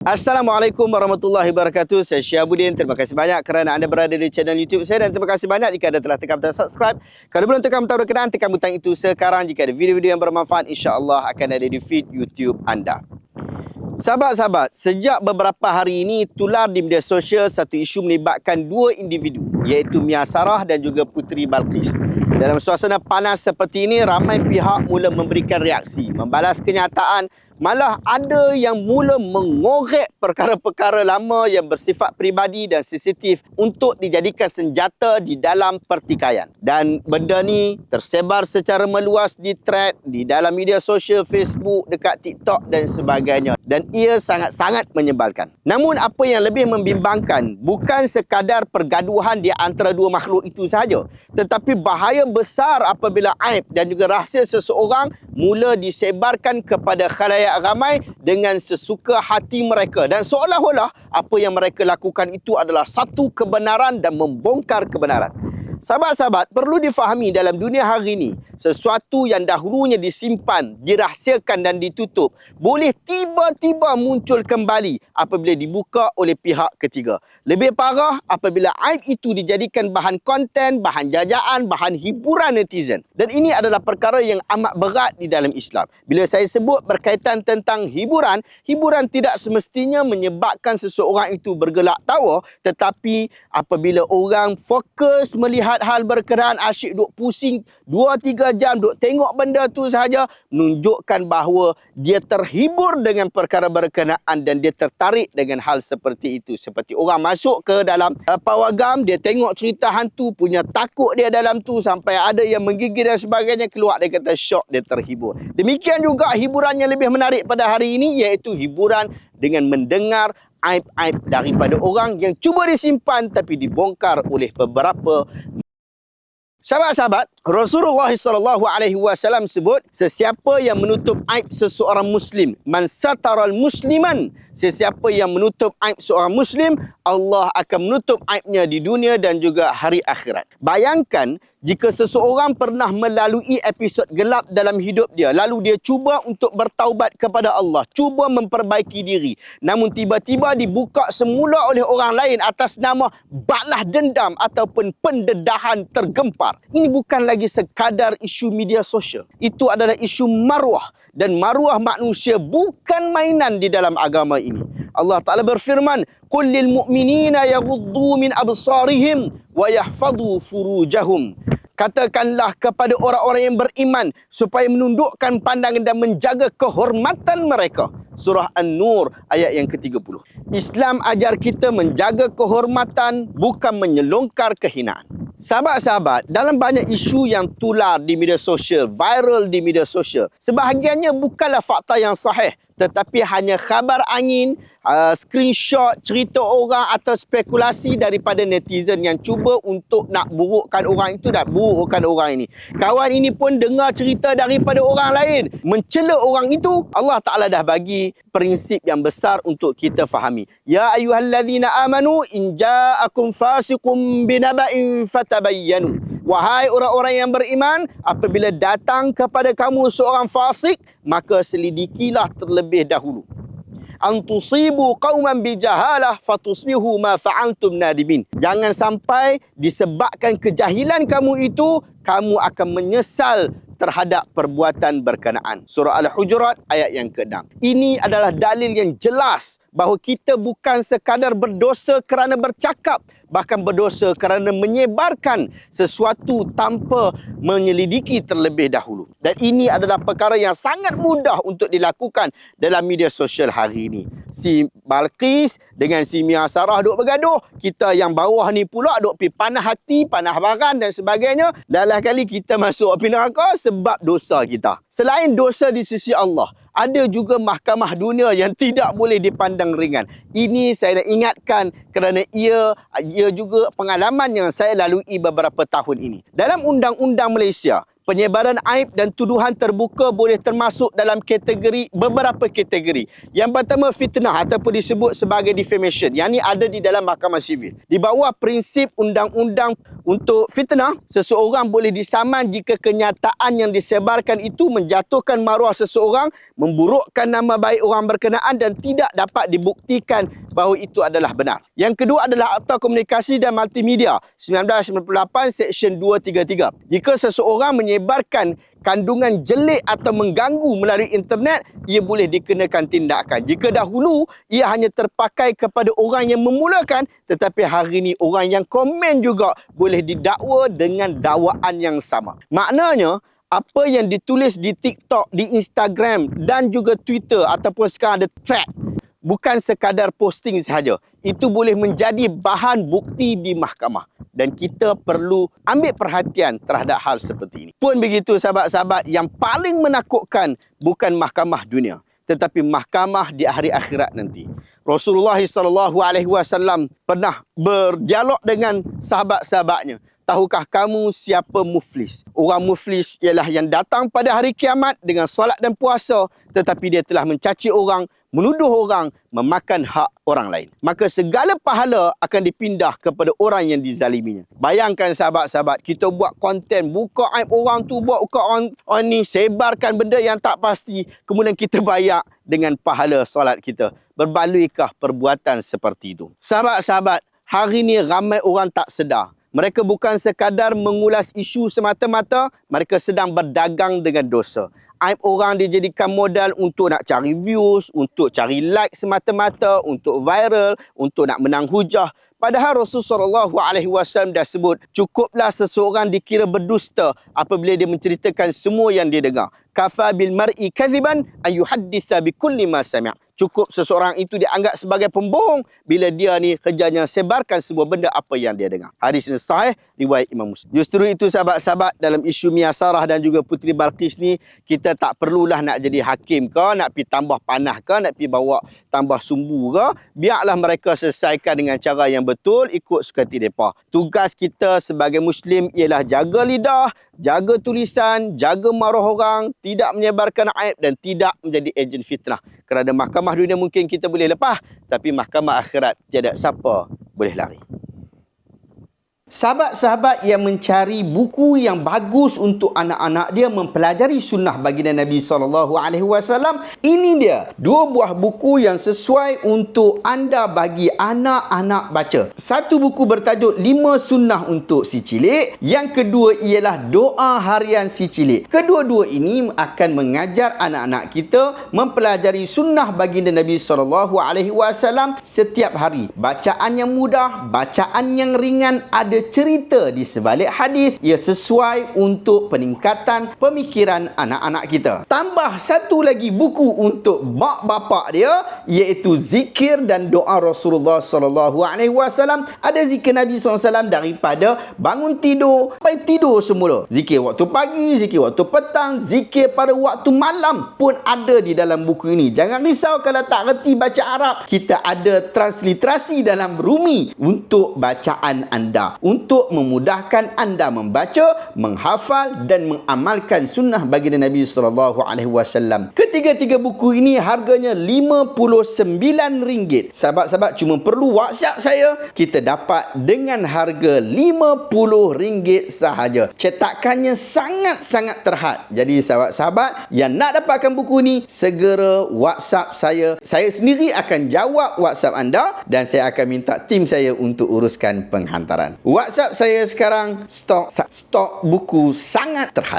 Assalamualaikum warahmatullahi wabarakatuh. Saya Syiabuddin. Terima kasih banyak kerana anda berada di channel YouTube saya dan terima kasih banyak jika anda telah tekan butang subscribe. Kalau belum tekan butang berkenaan, tekan butang itu sekarang. Jika ada video-video yang bermanfaat, insya-Allah akan ada di feed YouTube anda. Sahabat-sahabat, sejak beberapa hari ini tular di media sosial satu isu melibatkan dua individu iaitu Mia Sarah dan juga Puteri Balqis. Dalam suasana panas seperti ini, ramai pihak mula memberikan reaksi, membalas kenyataan Malah ada yang mula mengorek perkara-perkara lama yang bersifat peribadi dan sensitif untuk dijadikan senjata di dalam pertikaian. Dan benda ni tersebar secara meluas di thread, di dalam media sosial, Facebook, dekat TikTok dan sebagainya. Dan ia sangat-sangat menyebalkan. Namun apa yang lebih membimbangkan bukan sekadar pergaduhan di antara dua makhluk itu sahaja. Tetapi bahaya besar apabila aib dan juga rahsia seseorang mula disebarkan kepada khalayak ramai dengan sesuka hati mereka dan seolah-olah apa yang mereka lakukan itu adalah satu kebenaran dan membongkar kebenaran. Sahabat-sahabat, perlu difahami dalam dunia hari ini, sesuatu yang dahulunya disimpan, dirahsiakan dan ditutup, boleh tiba-tiba muncul kembali apabila dibuka oleh pihak ketiga. Lebih parah apabila aib itu dijadikan bahan konten, bahan jajaan, bahan hiburan netizen. Dan ini adalah perkara yang amat berat di dalam Islam. Bila saya sebut berkaitan tentang hiburan, hiburan tidak semestinya menyebabkan seseorang itu bergelak tawa, tetapi apabila orang fokus melihat melihat hal berkenaan asyik duk pusing 2-3 jam duk tengok benda tu sahaja menunjukkan bahawa dia terhibur dengan perkara berkenaan dan dia tertarik dengan hal seperti itu. Seperti orang masuk ke dalam uh, pawagam dia tengok cerita hantu punya takut dia dalam tu sampai ada yang menggigil dan sebagainya keluar dia kata syok dia terhibur. Demikian juga hiburan yang lebih menarik pada hari ini iaitu hiburan dengan mendengar aib-aib daripada orang yang cuba disimpan tapi dibongkar oleh beberapa Sahabat-sahabat, Rasulullah sallallahu alaihi wasallam sebut sesiapa yang menutup aib seseorang muslim, man sataral musliman Sesiapa yang menutup aib seorang Muslim, Allah akan menutup aibnya di dunia dan juga hari akhirat. Bayangkan jika seseorang pernah melalui episod gelap dalam hidup dia, lalu dia cuba untuk bertaubat kepada Allah, cuba memperbaiki diri. Namun tiba-tiba dibuka semula oleh orang lain atas nama balah dendam ataupun pendedahan tergempar. Ini bukan lagi sekadar isu media sosial. Itu adalah isu maruah dan maruah manusia bukan mainan di dalam agama ini. Allah Taala berfirman, "Qul lil mu'minina yaghuddu min absarihim wa yahfazu furujahum." Katakanlah kepada orang-orang yang beriman supaya menundukkan pandangan dan menjaga kehormatan mereka. Surah An-Nur ayat yang ke-30. Islam ajar kita menjaga kehormatan bukan menyelongkar kehinaan. Sahabat-sahabat, dalam banyak isu yang tular di media sosial, viral di media sosial, sebahagiannya bukanlah fakta yang sahih, tetapi hanya khabar angin uh, screenshot cerita orang atau spekulasi daripada netizen yang cuba untuk nak burukkan orang itu dan burukkan orang ini. Kawan ini pun dengar cerita daripada orang lain, mencela orang itu. Allah Taala dah bagi prinsip yang besar untuk kita fahami. Ya ayyuhallazina amanu in ja'akum fasiqum binaba'in fatabayyanu. Wahai orang-orang yang beriman, apabila datang kepada kamu seorang fasik, maka selidikilah terlebih dahulu an tusibu qauman bijahalah fatusbihu ma fa'altum nadimin. Jangan sampai disebabkan kejahilan kamu itu kamu akan menyesal terhadap perbuatan berkenaan. Surah Al-Hujurat ayat yang ke-6. Ini adalah dalil yang jelas bahawa kita bukan sekadar berdosa kerana bercakap, bahkan berdosa kerana menyebarkan sesuatu tanpa menyelidiki terlebih dahulu. Dan ini adalah perkara yang sangat mudah untuk dilakukan dalam media sosial hari ini. Si Balqis dengan si Mia Sarah duk bergaduh, kita yang bawah ni pula duk pi panah hati, panah baran dan sebagainya. Lalah kali kita masuk api neraka sebab dosa kita. Selain dosa di sisi Allah, ada juga mahkamah dunia yang tidak boleh dipandang ringan. Ini saya nak ingatkan kerana ia ia juga pengalaman yang saya lalui beberapa tahun ini. Dalam undang-undang Malaysia, penyebaran aib dan tuduhan terbuka boleh termasuk dalam kategori beberapa kategori. Yang pertama fitnah ataupun disebut sebagai defamation. Yang ini ada di dalam mahkamah sivil. Di bawah prinsip undang-undang untuk fitnah, seseorang boleh disaman jika kenyataan yang disebarkan itu menjatuhkan maruah seseorang, memburukkan nama baik orang berkenaan dan tidak dapat dibuktikan bahawa itu adalah benar. Yang kedua adalah Akta Komunikasi dan Multimedia 1998 Seksyen 233. Jika seseorang menyebarkan kandungan jelik atau mengganggu melalui internet, ia boleh dikenakan tindakan. Jika dahulu ia hanya terpakai kepada orang yang memulakan, tetapi hari ini orang yang komen juga boleh didakwa dengan dakwaan yang sama. Maknanya, apa yang ditulis di TikTok, di Instagram dan juga Twitter ataupun sekarang ada thread bukan sekadar posting sahaja. Itu boleh menjadi bahan bukti di mahkamah dan kita perlu ambil perhatian terhadap hal seperti ini. Pun begitu sahabat-sahabat yang paling menakutkan bukan mahkamah dunia tetapi mahkamah di hari akhirat nanti. Rasulullah sallallahu alaihi wasallam pernah berdialog dengan sahabat-sahabatnya. Tahukah kamu siapa muflis? Orang muflis ialah yang datang pada hari kiamat dengan solat dan puasa tetapi dia telah mencaci orang, menuduh orang memakan hak orang lain. Maka segala pahala akan dipindah kepada orang yang dizaliminya. Bayangkan sahabat-sahabat, kita buat konten, buka aib orang tu, buat buka orang, orang ni, sebarkan benda yang tak pasti. Kemudian kita bayar dengan pahala solat kita. Berbaluikah perbuatan seperti itu? Sahabat-sahabat, hari ni ramai orang tak sedar. Mereka bukan sekadar mengulas isu semata-mata, mereka sedang berdagang dengan dosa aib orang dijadikan modal untuk nak cari views, untuk cari like semata-mata, untuk viral, untuk nak menang hujah. Padahal Rasulullah SAW dah sebut, cukuplah seseorang dikira berdusta apabila dia menceritakan semua yang dia dengar. Kafa bil mar'i kadhiban an yuhadditha bi kulli ma sami'. Cukup seseorang itu dianggap sebagai pembohong bila dia ni kerjanya sebarkan sebuah benda apa yang dia dengar. Hadis ini sahih riwayat Imam Muslim. Justru itu sahabat-sahabat dalam isu Miyasarah dan juga Putri Balqis ni kita tak perlulah nak jadi hakim ke, nak pi tambah panah ke, nak pi bawa tambah sumbu ke, biarlah mereka selesaikan dengan cara yang betul ikut suka depa. Tugas kita sebagai muslim ialah jaga lidah, jaga tulisan, jaga maruah orang, tidak menyebarkan aib dan tidak menjadi ejen fitnah. Kerana mahkamah dunia mungkin kita boleh lepas, tapi mahkamah akhirat tiada siapa boleh lari. Sahabat-sahabat yang mencari buku yang bagus untuk anak-anak dia mempelajari sunnah baginda Nabi sallallahu alaihi wasallam, ini dia dua buah buku yang sesuai untuk anda bagi anak-anak baca. Satu buku bertajuk Lima Sunnah untuk si cilik, yang kedua ialah Doa Harian si cilik. Kedua-dua ini akan mengajar anak-anak kita mempelajari sunnah baginda Nabi sallallahu alaihi wasallam setiap hari. Bacaan yang mudah, bacaan yang ringan, ada cerita di sebalik hadis ia sesuai untuk peningkatan pemikiran anak-anak kita. Tambah satu lagi buku untuk mak bapak dia iaitu zikir dan doa Rasulullah sallallahu alaihi wasallam. Ada zikir Nabi SAW daripada bangun tidur sampai tidur semula. Zikir waktu pagi, zikir waktu petang, zikir pada waktu malam pun ada di dalam buku ini. Jangan risau kalau tak reti baca Arab. Kita ada transliterasi dalam Rumi untuk bacaan anda untuk memudahkan anda membaca, menghafal dan mengamalkan sunnah baginda Nabi sallallahu alaihi wasallam. Ketiga-tiga buku ini harganya RM59. Sahabat-sahabat cuma perlu WhatsApp saya, kita dapat dengan harga RM50 sahaja. Cetakannya sangat-sangat terhad. Jadi sahabat-sahabat yang nak dapatkan buku ini, segera WhatsApp saya. Saya sendiri akan jawab WhatsApp anda dan saya akan minta tim saya untuk uruskan penghantaran. WhatsApp saya sekarang stok stok buku sangat terhad.